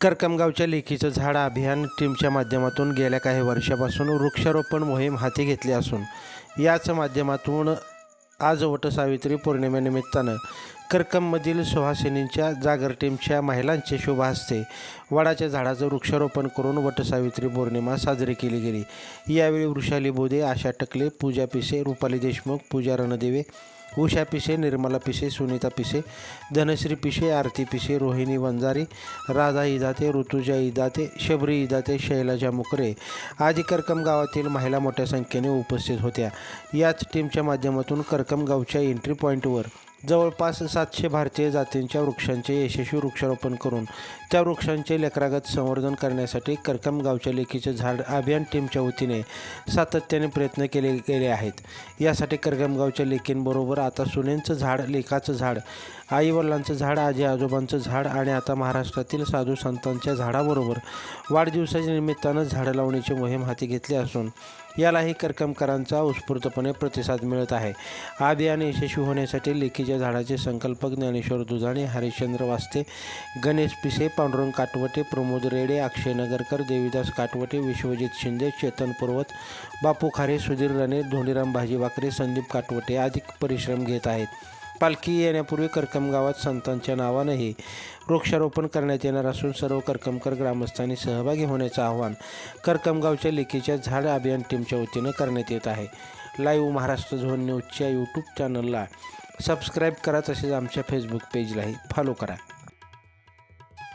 करकमगावच्या लेखीचं झाड अभियान टीमच्या माध्यमातून गेल्या काही वर्षापासून वृक्षारोपण मोहीम हाती घेतली असून याच माध्यमातून आज वटसावित्री पौर्णिमेनिमित्तानं करकममधील सुहासिनींच्या जागर टीमच्या महिलांचे शुभ हस्ते वडाच्या झाडाचं वृक्षारोपण करून वटसावित्री पौर्णिमा साजरी केली गेली. यावेळी वृषाली बोदे आशा टकले पूजा पिसे रुपाली देशमुख पूजा रणदेवे उषा पिसे निर्मला पिसे सुनीता पिसे धनश्री पिसे आरती पिसे रोहिणी वंजारी राधा इदाते ऋतुजा इदाते शबरी इदाते शैलाजा मुकरे आदी करकम गावातील महिला मोठ्या संख्येने उपस्थित होत्या. याच टीमच्या माध्यमातून करकम गावच्या एंट्री पॉईंटवर जवळपास सातशे भारतीय जातींच्या वृक्षांचे यशस्वी वृक्षारोपण करून त्या वृक्षांचे लेकरागत संवर्धन करण्यासाठी करकम गावच्या लेखीचे झाड अभियान टीमच्या वतीने सातत्याने प्रयत्न केले गेले आहेत. यासाठी करकम गावच्या लेकींबरोबर आता सुनेंचं झाड लेखाचं झाड आईवडिलांचं झाड आजी आजोबांचं झाड आणि आता महाराष्ट्रातील साधू संतांच्या झाडाबरोबर वाढदिवसाच्या निमित्तानं झाडं लावण्याची मोहीम हाती घेतली असून यालाही करकमकरांचा उत्स्फूर्तपणे प्रतिसाद मिळत आहे. अभियान यशस्वी होण्यासाठी लेखीच्या झाडाचे संकल्पक ज्ञानेश्वर दुधाणे हरिश्चंद्र वास्ते गणेश पिसे पांडुरंग काटवटे प्रमोद रेडे अक्षय नगरकर देवीदास काटवटे विश्वजित शिंदे चेतन पर्वत बापू खारे सुधीर रणे धोंडीराम भाजीबाकरे संदीप काटवटे आदी परिश्रम घेत आहेत. पालखी येण्यापूर्वी करकम गावात संतांच्या नावानंही वृक्षारोपण करण्यात येणार असून सर्व करकमकर ग्रामस्थांनी सहभागी होण्याचं आवाहन करकमगावच्या लेखीच्या झाड अभियान टीमच्या वतीनं करण्यात येत आहे. लाईव्ह महाराष्ट्र झोन न्यूजच्या यूट्यूब चॅनलला सबस्क्राईब करा तसेच आमच्या फेसबुक पेजलाही फॉलो करा.